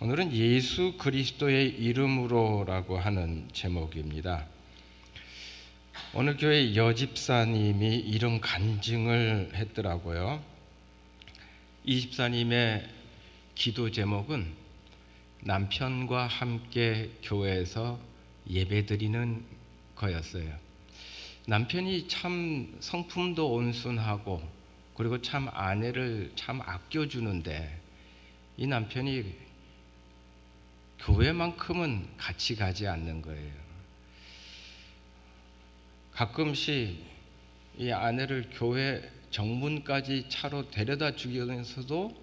오늘은 예수 그리스도의 이름으로라고 하는 제목입니다. 오늘 교회 여집사님이 이런 간증을 했더라고요. 이 집사님의 기도 제목은 남편과 함께 교회에서 예배드리는 거였어요. 남편이 참 성품도 온순하고 그리고 참 아내를 참 아껴주는데 이 남편이 교회만큼은 같이 가지 않는 거예요. 가끔씩 이 아내를 교회 정문까지 차로 데려다 주면서도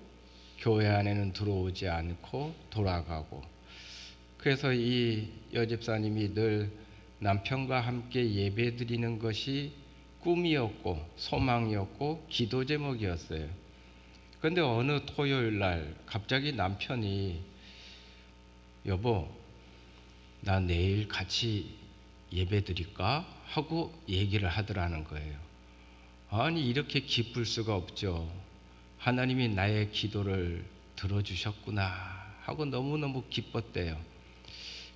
교회 안에는 들어오지 않고 돌아가고 그래서 이 여집사님이 늘 남편과 함께 예배 드리는 것이 꿈이었고 소망이었고 기도 제목이었어요. 그런데 어느 토요일 날 갑자기 남편이 여보, 나 내일 같이 예배 드릴까? 하고 얘기를 하더라는 거예요. 아니, 이렇게 기쁠 수가 없죠. 하나님이 나의 기도를 들어주셨구나 하고 너무너무 기뻤대요.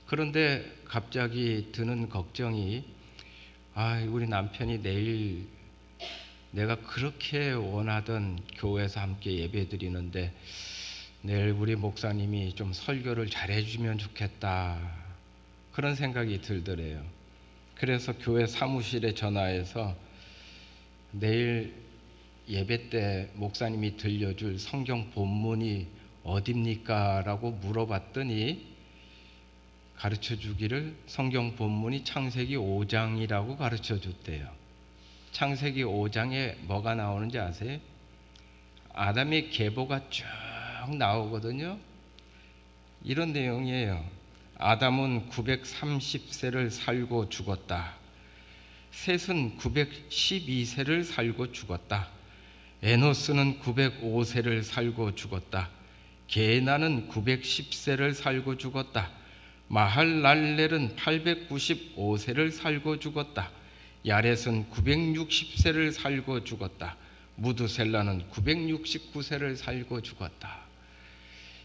그런데 갑자기 드는 걱정이, 아, 우리 남편이 내일 내가 그렇게 원하던 교회에서 함께 예배 드리는데 내일 우리 목사님이 좀 설교를 잘해주면 좋겠다. 그런 생각이 들더래요. 그래서 교회 사무실에 전화해서 내일 예배 때 목사님이 들려줄 성경 본문이 어딥니까? 라고 물어봤더니 가르쳐 주기를 성경 본문이 창세기 5장이라고 가르쳐 줬대요. 창세기 5장에 뭐가 나오는지 아세요? 아담의 계보가 쭉 나오거든요. 이런 내용이에요. 아담은 930세를 살고 죽었다. 셋은 912세를 살고 죽었다. 에노스는 905세를 살고 죽었다. 게나는 910세를 살고 죽었다. 마할랄렐은 895세를 살고 죽었다. 야렛은 960세를 살고 죽었다. 무드셀라는 969세를 살고 죽었다.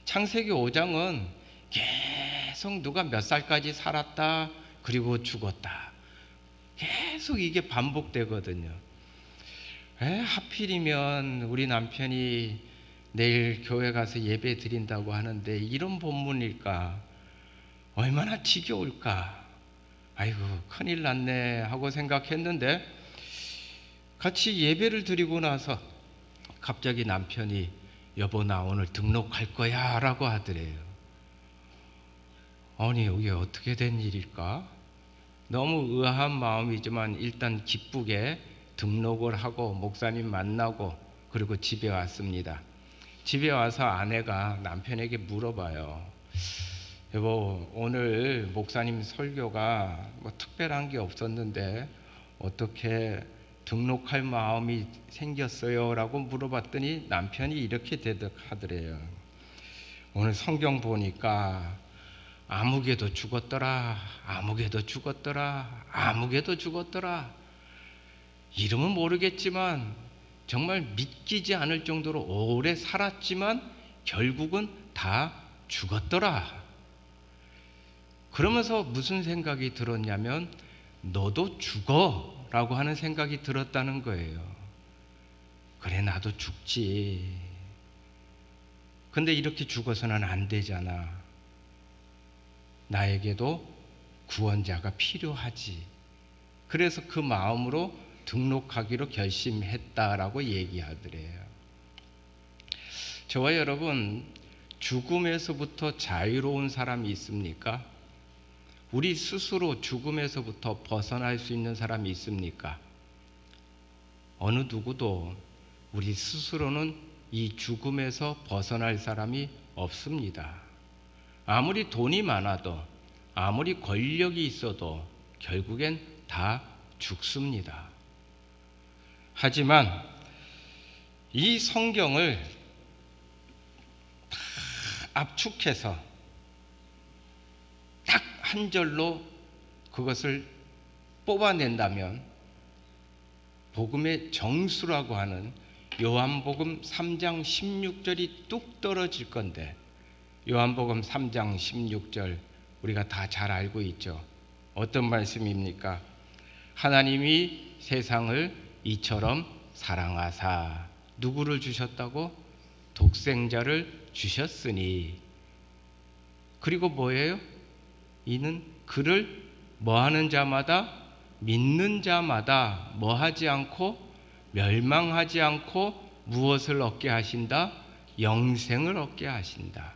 창세기 5장은 계속 누가 몇 살까지 살았다 그리고 죽었다. 계속 이게 반복되거든요. 에, 하필이면 우리 남편이 내일 교회 가서 예배 드린다고 하는데 이런 본문일까? 얼마나 지겨울까? 아이고, 큰일 났네 하고 생각했는데 같이 예배를 드리고 나서 갑자기 남편이 여보 나 오늘 등록할 거야 라고 하더래요. 아니 이게 어떻게 된 일일까? 너무 의아한 마음이지만 일단 기쁘게 등록을 하고 목사님 만나고 그리고 집에 왔습니다. 집에 와서 아내가 남편에게 물어봐요. 여보 오늘 목사님 설교가 뭐 특별한 게 없었는데 어떻게 등록할 마음이 생겼어요? 라고 물어봤더니 남편이 이렇게 대답하더래요. 오늘 성경 보니까 아무개도 죽었더라, 아무개도 죽었더라, 아무개도 죽었더라. 이름은 모르겠지만 정말 믿기지 않을 정도로 오래 살았지만 결국은 다 죽었더라. 그러면서 무슨 생각이 들었냐면 너도 죽어 라고 하는 생각이 들었다는 거예요. 그래, 나도 죽지. 근데 이렇게 죽어서는 안 되잖아. 나에게도 구원자가 필요하지. 그래서 그 마음으로 등록하기로 결심했다라고 얘기하더래요. 저와 여러분, 죽음에서부터 자유로운 사람이 있습니까? 우리 스스로 죽음에서부터 벗어날 수 있는 사람이 있습니까? 어느 누구도 우리 스스로는 이 죽음에서 벗어날 사람이 없습니다. 아무리 돈이 많아도 아무리 권력이 있어도 결국엔 다 죽습니다. 하지만 이 성경을 다 압축해서 한 절로 그것을 뽑아낸다면 복음의 정수라고 하는 요한복음 3장 16절이 뚝 떨어질 건데 요한복음 3장 16절 우리가 다 잘 알고 있죠. 어떤 말씀입니까? 하나님이 세상을 이처럼 사랑하사 누구를 주셨다고? 독생자를 주셨으니 그리고 뭐예요? 이는 그를 뭐하는 자마다 믿는 자마다 뭐하지 않고 멸망하지 않고 무엇을 얻게 하신다? 영생을 얻게 하신다.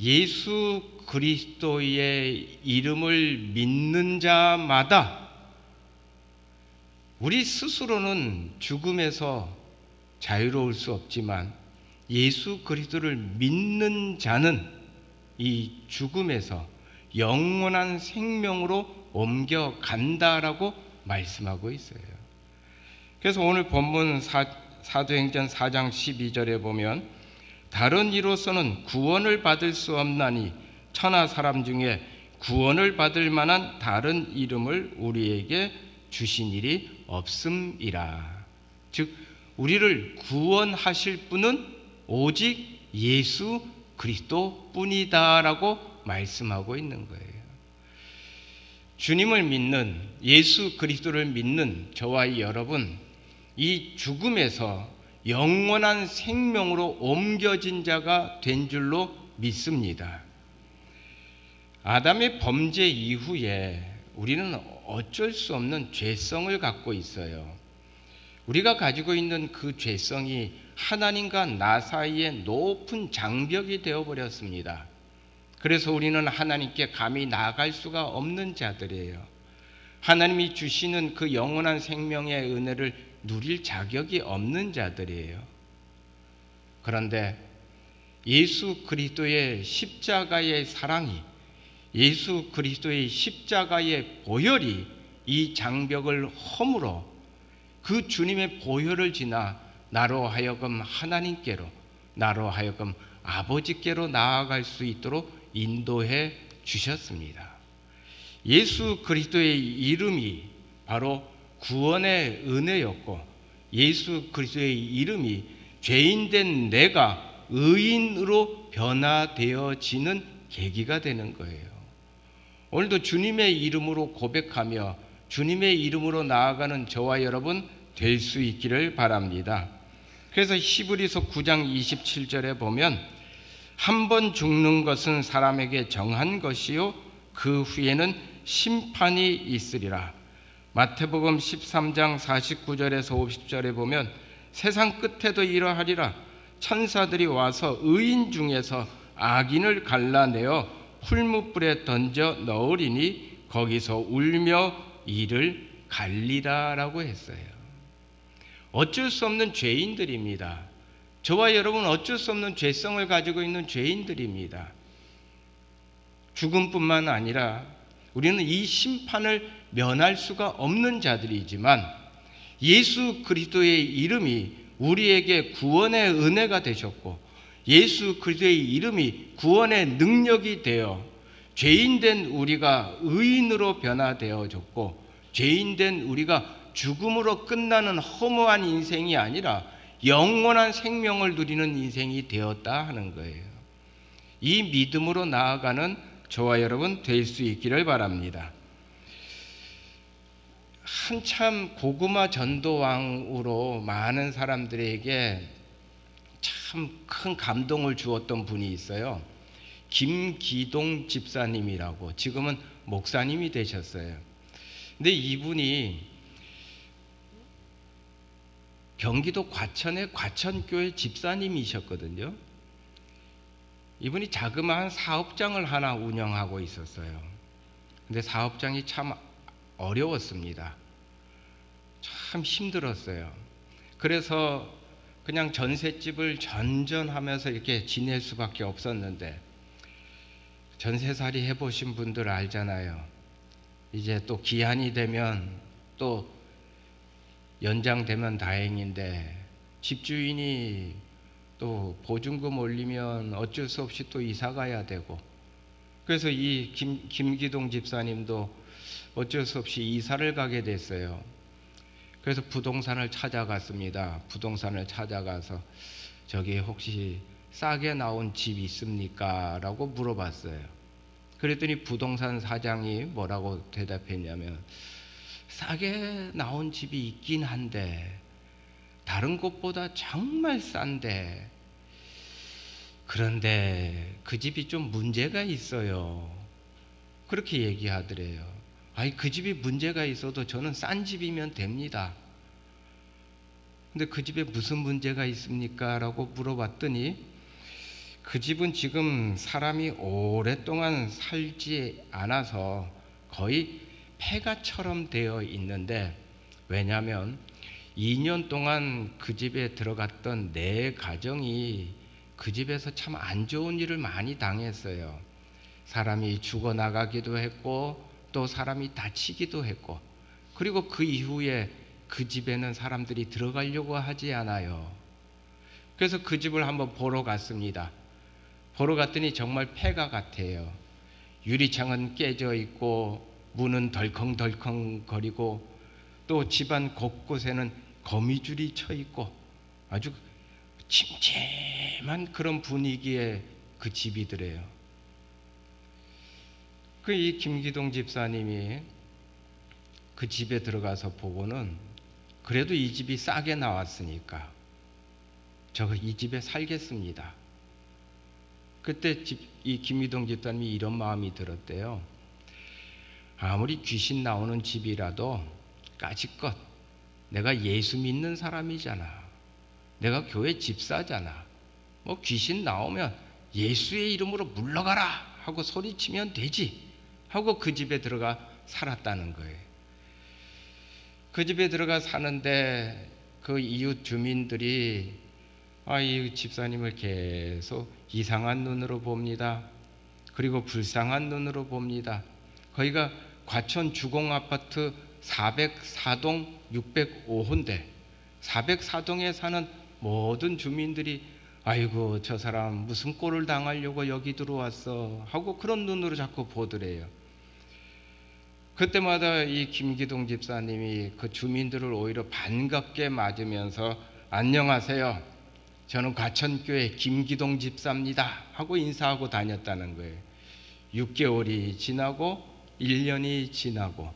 예수 그리스도의 이름을 믿는 자마다 우리 스스로는 죽음에서 자유로울 수 없지만 예수 그리스도를 믿는 자는 이 죽음에서 영원한 생명으로 옮겨간다라고 말씀하고 있어요. 그래서 오늘 본문 사, 사도행전 4장 12절에 보면 다른 이로서는 구원을 받을 수 없나니 천하 사람 중에 구원을 받을 만한 다른 이름을 우리에게 주신 일이 없음이라. 즉 우리를 구원하실 분은 오직 예수 그리스도뿐이다라고 말씀하고 있는 거예요. 주님을 믿는 예수 그리스도를 믿는 저와 여러분 이 죽음에서 영원한 생명으로 옮겨진 자가 된 줄로 믿습니다. 아담의 범죄 이후에 우리는 어쩔 수 없는 죄성을 갖고 있어요. 우리가 가지고 있는 그 죄성이 하나님과 나 사이에 높은 장벽이 되어 버렸습니다. 그래서 우리는 하나님께 감히 나아갈 수가 없는 자들이에요. 하나님이 주시는 그 영원한 생명의 은혜를 누릴 자격이 없는 자들이에요. 그런데 예수 그리스도의 십자가의 사랑이 예수 그리스도의 십자가의 보혈이 이 장벽을 허물어 그 주님의 보혈을 지나 나로 하여금 하나님께로 나로 하여금 아버지께로 나아갈 수 있도록 인도해 주셨습니다. 예수 그리스도의 이름이 바로 구원의 은혜였고 예수 그리스도의 이름이 죄인된 내가 의인으로 변화되어지는 계기가 되는 거예요. 오늘도 주님의 이름으로 고백하며 주님의 이름으로 나아가는 저와 여러분 될 수 있기를 바랍니다. 그래서 히브리서 9장 27절에 보면 한 번 죽는 것은 사람에게 정한 것이요 그 후에는 심판이 있으리라. 마태복음 13장 49절에서 50절에 보면 세상 끝에도 이러하리라. 천사들이 와서 의인 중에서 악인을 갈라내어 풀무불에 던져 넣으리니 거기서 울며 이를 갈리라라고 했어요. 어쩔 수 없는 죄인들입니다. 저와 여러분 어쩔 수 없는 죄성을 가지고 있는 죄인들입니다. 죽음뿐만 아니라 우리는 이 심판을 면할 수가 없는 자들이지만 예수 그리스도의 이름이 우리에게 구원의 은혜가 되셨고 예수 그리스도의 이름이 구원의 능력이 되어 죄인된 우리가 의인으로 변화되어졌고 죄인된 우리가 죽음으로 끝나는 허무한 인생이 아니라 영원한 생명을 누리는 인생이 되었다 하는 거예요. 이 믿음으로 나아가는 저와 여러분 될 수 있기를 바랍니다. 한참 고구마 전도왕으로 많은 사람들에게 참 큰 감동을 주었던 분이 있어요. 김기동 집사님이라고 지금은 목사님이 되셨어요. 근데 이분이 경기도 과천의 과천교회 집사님이셨거든요. 이분이 자그마한 사업장을 하나 운영하고 있었어요. 근데 사업장이 참 어려웠습니다. 참 힘들었어요. 그래서 그냥 전셋집을 전전하면서 이렇게 지낼 수밖에 없었는데 전세살이 해보신 분들 알잖아요. 이제 또 기한이 되면 또 연장되면 다행인데 집주인이 또 보증금 올리면 어쩔 수 없이 또 이사 가야 되고 그래서 이 김, 김기동 집사님도 어쩔 수 없이 이사를 가게 됐어요. 그래서 부동산을 찾아갔습니다. 부동산을 찾아가서 저기 혹시 싸게 나온 집 있습니까? 라고 물어봤어요. 그랬더니 부동산 사장이 뭐라고 대답했냐면 싸게 나온 집이 있긴 한데 다른 곳보다 정말 싼데 그런데 그 집이 좀 문제가 있어요. 그렇게 얘기하더래요. 아니 그 집이 문제가 있어도 저는 싼 집이면 됩니다. 근데 그 집에 무슨 문제가 있습니까? 라고 물어봤더니 그 집은 지금 사람이 오랫동안 살지 않아서 거의 폐가처럼 되어 있는데 왜냐하면 2년 동안 그 집에 들어갔던 내 가정이 그 집에서 참 안 좋은 일을 많이 당했어요. 사람이 죽어나가기도 했고 또 사람이 다치기도 했고 그리고 그 이후에 그 집에는 사람들이 들어가려고 하지 않아요. 그래서 그 집을 한번 보러 갔습니다. 보러 갔더니 정말 폐가 같아요. 유리창은 깨져 있고 문은 덜컹덜컹 거리고 또 집안 곳곳에는 거미줄이 쳐 있고 아주 침침한 그런 분위기의 그 집이더래요. 그 이 김기동 집사님이 그 집에 들어가서 보고는 그래도 이 집이 싸게 나왔으니까 저 이 집에 살겠습니다. 그때 집, 이 김희동 집사님이 이런 마음이 들었대요. 아무리 귀신 나오는 집이라도 까짓것 내가 예수 믿는 사람이잖아. 내가 교회 집사잖아. 뭐 귀신 나오면 예수의 이름으로 물러가라 하고 소리치면 되지 하고 그 집에 들어가 살았다는 거예요. 그 집에 들어가 사는데 그 이웃 주민들이 아, 이 집사님을 계속 이상한 눈으로 봅니다. 그리고 불쌍한 눈으로 봅니다. 거기가 과천 주공 아파트 404동 605호인데 404동에 사는 모든 주민들이 아이고 저 사람 무슨 꼴을 당하려고 여기 들어왔어 하고 그런 눈으로 자꾸 보더래요. 그때마다 이 김기동 집사님이 그 주민들을 오히려 반갑게 맞으면서 안녕하세요. 저는 과천교회 김기동 집사입니다. 하고 인사하고 다녔다는 거예요. 6개월이 지나고 1년이 지나고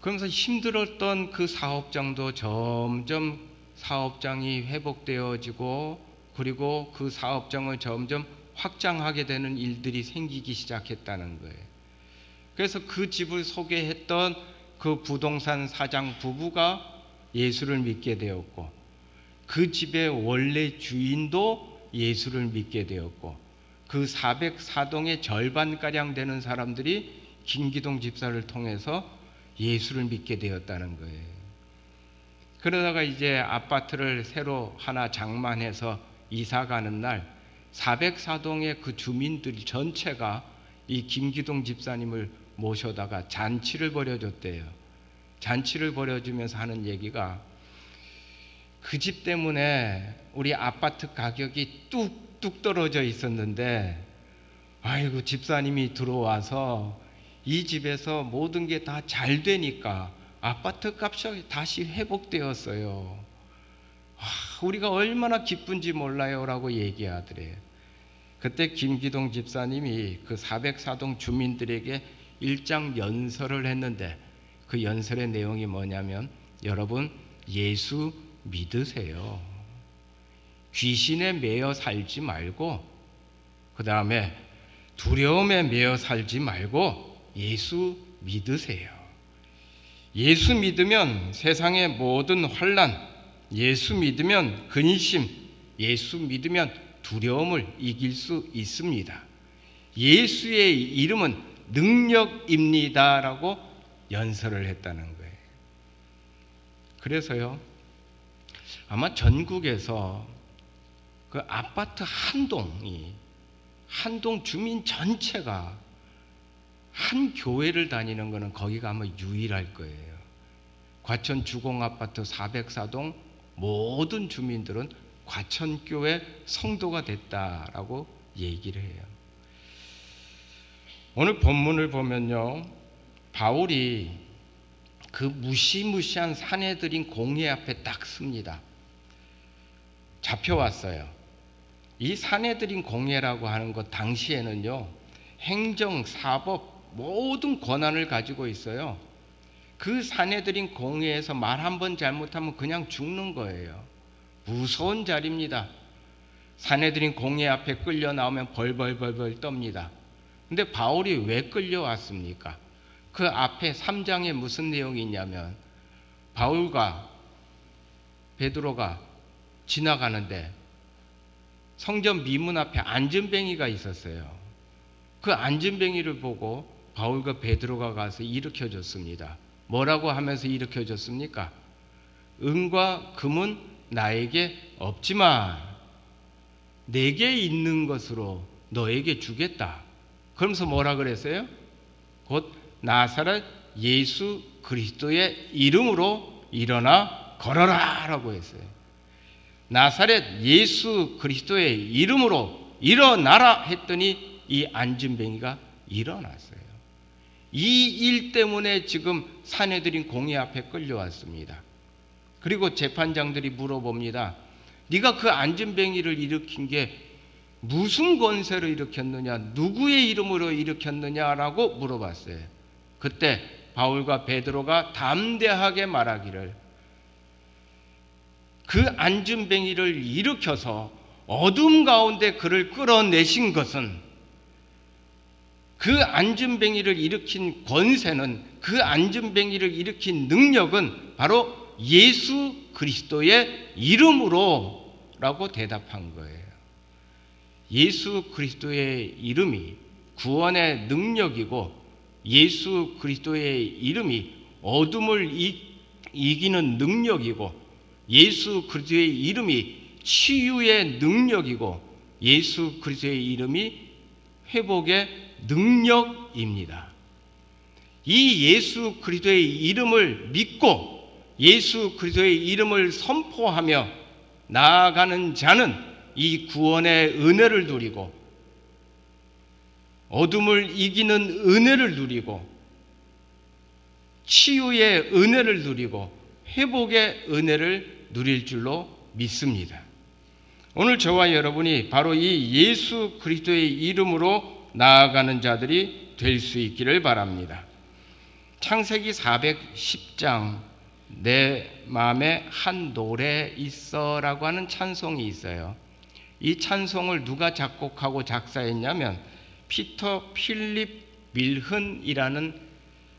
그러면서 힘들었던 그 사업장도 점점 사업장이 회복되어지고 그리고 그 사업장을 점점 확장하게 되는 일들이 생기기 시작했다는 거예요. 그래서 그 집을 소개했던 그 부동산 사장 부부가 예수를 믿게 되었고 그 집의 원래 주인도 예수를 믿게 되었고 그 404동의 절반가량 되는 사람들이 김기동 집사를 통해서 예수를 믿게 되었다는 거예요. 그러다가 이제 아파트를 새로 하나 장만해서 이사 가는 날 404동의 그 주민들 전체가 이 김기동 집사님을 모셔다가 잔치를 벌여줬대요. 잔치를 벌여주면서 하는 얘기가 그 집 때문에 우리 아파트 가격이 뚝 뚝 떨어져 있었는데 아이고 집사님이 들어와서 이 집에서 모든 게 다 잘 되니까 아파트 값이 다시 회복되었어요. 아, 우리가 얼마나 기쁜지 몰라요라고 얘기하더래요. 그때 김기동 집사님이 그 404동 주민들에게 일장 연설을 했는데 그 연설의 내용이 뭐냐면 여러분 예수 믿으세요. 귀신에 매여 살지 말고 그 다음에 두려움에 매여 살지 말고 예수 믿으세요. 예수 믿으면 세상의 모든 환란, 예수 믿으면 근심, 예수 믿으면 두려움을 이길 수 있습니다. 예수의 이름은 능력입니다라고 연설을 했다는 거예요. 그래서요. 아마 전국에서 그 아파트 한 동이 한 동 주민 전체가 한 교회를 다니는 것은 거기가 아마 유일할 거예요. 과천 주공 아파트 404동 모든 주민들은 과천교회 성도가 됐다라고 얘기를 해요. 오늘 본문을 보면요. 바울이 그 무시무시한 사내들인 공회 앞에 딱 습니다. 잡혀왔어요. 이 사내들인 공예라고 하는 것 당시에는요, 행정, 사법 모든 권한을 가지고 있어요. 그 사내들인 공예에서 말 한 번 잘못하면 그냥 죽는 거예요. 무서운 자리입니다. 사내들인 공예 앞에 끌려 나오면 벌벌벌벌 떱니다. 근데 바울이 왜 끌려왔습니까? 그 앞에 3장에 무슨 내용이 있냐면 바울과 베드로가 지나가는데 성전 미문 앞에 안전뱅이가 있었어요. 그 안전뱅이를 보고 바울과 베드로가 가서 일으켜 줬습니다. 뭐라고 하면서 일으켜 줬습니까? 은과 금은 나에게 없지만 내게 있는 것으로 너에게 주겠다. 그러면서 뭐라 그랬어요? 곧 나사렛 예수 그리스도의 이름으로 일어나 걸어라 라고 했어요. 나사렛 예수 그리스도의 이름으로 일어나라 했더니 이 안진뱅이가 일어났어요. 이 일 때문에 지금 사내들인 공의 앞에 끌려왔습니다. 그리고 재판장들이 물어봅니다. 네가 그 안진뱅이를 일으킨 게 무슨 권세로 일으켰느냐, 누구의 이름으로 일으켰느냐라고 물어봤어요. 그때 바울과 베드로가 담대하게 말하기를 그 안진뱅이를 일으켜서 어둠 가운데 그를 끌어내신 것은 그 안진뱅이를 일으킨 권세는 그 안진뱅이를 일으킨 능력은 바로 예수 그리스도의 이름으로 라고 대답한 거예요. 예수 그리스도의 이름이 구원의 능력이고 예수 그리스도의 이름이 어둠을 이 기는 능력이고 예수 그리스도의 이름이 치유의 능력이고 예수 그리스도의 이름이 회복의 능력입니다. 이 예수 그리스도의 이름을 믿고 예수 그리스도의 이름을 선포하며 나아가는 자는 이 구원의 은혜를 누리고 어둠을 이기는 은혜를 누리고 치유의 은혜를 누리고 회복의 은혜를 누릴 줄로 믿습니다. 오늘 저와 여러분이 바로 이 예수 그리스도의 이름으로 나아가는 자들이 될 수 있기를 바랍니다. 창세기 410장 내 마음에 한 노래 있어라고 하는 찬송이 있어요. 이 찬송을 누가 작곡하고 작사했냐면 피터 필립 밀흔이라는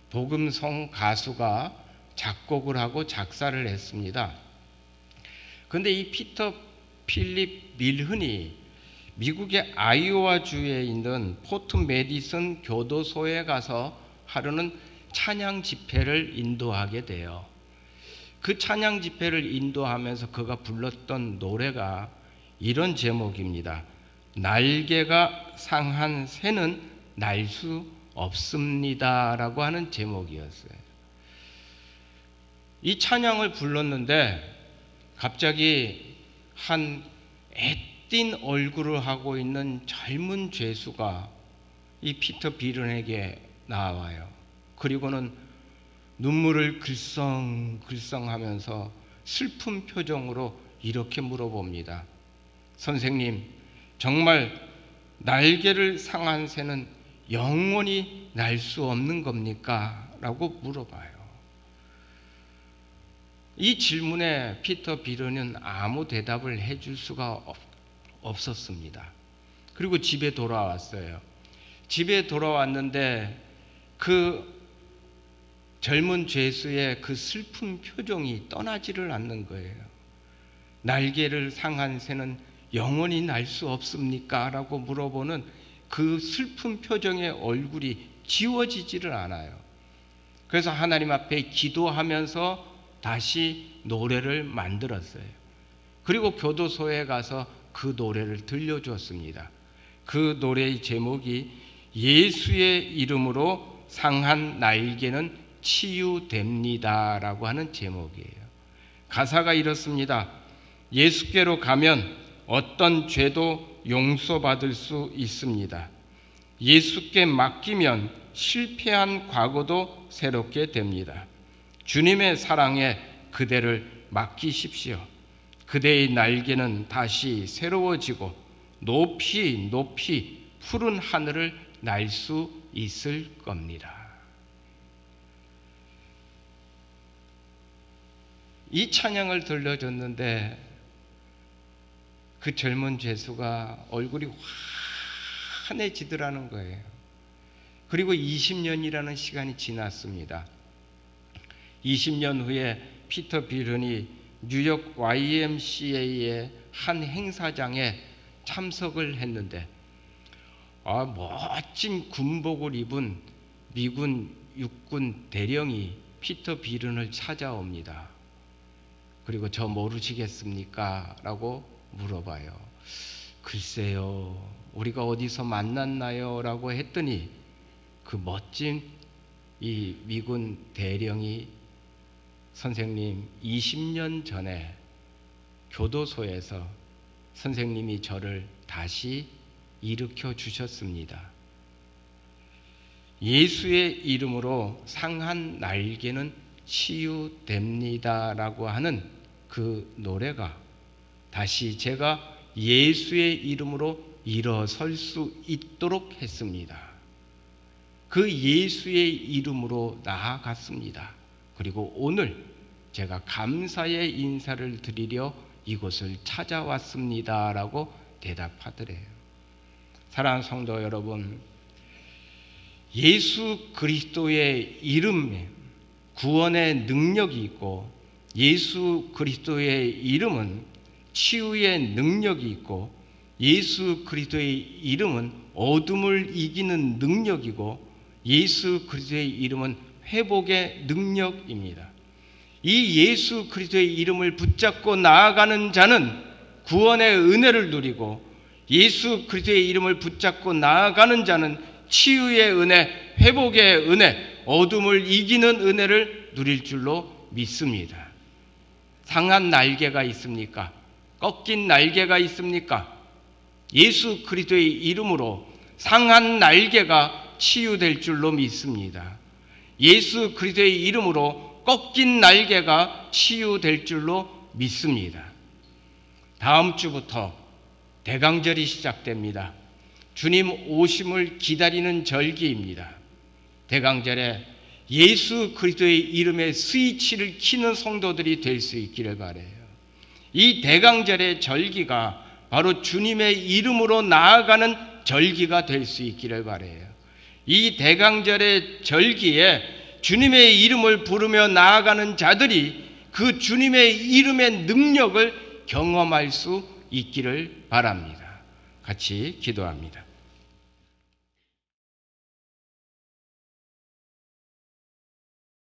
복음성 가수가 작곡을 하고 작사를 했습니다. 근데 이 피터 필립 밀흔이 미국의 아이오와 주에 있는 포트 메디슨 교도소에 가서 하루는 찬양 집회를 인도하게 돼요. 그 찬양 집회를 인도하면서 그가 불렀던 노래가 이런 제목입니다. 날개가 상한 새는 날 수 없습니다 라고 하는 제목이었어요. 이 찬양을 불렀는데 갑자기 한 애띤 얼굴을 하고 있는 젊은 죄수가 이 피터 비른에게 나와요. 그리고는 눈물을 글썽글썽 하면서 슬픈 표정으로 이렇게 물어봅니다. 선생님, 정말 날개를 상한 새는 영원히 날 수 없는 겁니까? 라고 물어봐요. 이 질문에 피터 비르는 아무 대답을 해줄 수가 없었습니다. 그리고 집에 돌아왔어요. 집에 돌아왔는데 그 젊은 죄수의 그 슬픈 표정이 떠나지를 않는 거예요. 날개를 상한 새는 영원히 날 수 없습니까? 라고 물어보는 그 슬픈 표정의 얼굴이 지워지지를 않아요. 그래서 하나님 앞에 기도하면서 다시 노래를 만들었어요. 그리고 교도소에 가서 그 노래를 들려주었습니다. 그 노래의 제목이 예수의 이름으로 상한 날개는 치유됩니다 라고 하는 제목이에요. 가사가 이렇습니다. 예수께로 가면 어떤 죄도 용서받을 수 있습니다. 예수께 맡기면 실패한 과거도 새롭게 됩니다. 주님의 사랑에 그대를 맡기십시오. 그대의 날개는 다시 새로워지고 높이 높이 푸른 하늘을 날 수 있을 겁니다. 이 찬양을 들려줬는데 그 젊은 죄수가 얼굴이 환해지더라는 거예요. 그리고 20년이라는 시간이 지났습니다. 20년 후에 피터 비른이 뉴욕 YMCA의 한 행사장에 참석을 했는데 아, 멋진 군복을 입은 미군 육군 대령이 피터 비른을 찾아옵니다. 그리고 저 모르시겠습니까? 라고 물어봐요. 글쎄요, 우리가 어디서 만났나요? 라고 했더니 그 멋진 이 미군 대령이 선생님 20년 전에 교도소에서 선생님이 저를 다시 일으켜 주셨습니다. 예수의 이름으로 상한 날개는 치유됩니다 라고 하는 그 노래가 다시 제가 예수의 이름으로 일어설 수 있도록 했습니다. 그 예수의 이름으로 나아갔습니다. 그리고 오늘 제가 감사의 인사를 드리려 이곳을 찾아왔습니다라고 대답하더래요. 사랑하는 성도 여러분, 예수 그리스도의 이름에 구원의 능력이 있고 예수 그리스도의 이름은 치유의 능력이 있고 예수 그리스도의 이름은 어둠을 이기는 능력이고 예수 그리스도의 이름은 회복의 능력입니다. 이 예수 그리스도의 이름을 붙잡고 나아가는 자는 구원의 은혜를 누리고 예수 그리스도의 이름을 붙잡고 나아가는 자는 치유의 은혜, 회복의 은혜, 어둠을 이기는 은혜를 누릴 줄로 믿습니다. 상한 날개가 있습니까? 꺾인 날개가 있습니까? 예수 그리스도의 이름으로 상한 날개가 치유될 줄로 믿습니다. 예수 그리스도의 이름으로 꺾인 날개가 치유될 줄로 믿습니다. 다음 주부터 대강절이 시작됩니다. 주님 오심을 기다리는 절기입니다. 대강절에 예수 그리스도의 이름의 스위치를 키는 성도들이 될 수 있기를 바래요. 이 대강절의 절기가 바로 주님의 이름으로 나아가는 절기가 될 수 있기를 바래요. 이 대강절의 절기에 주님의 이름을 부르며 나아가는 자들이 그 주님의 이름의 능력을 경험할 수 있기를 바랍니다. 같이 기도합니다.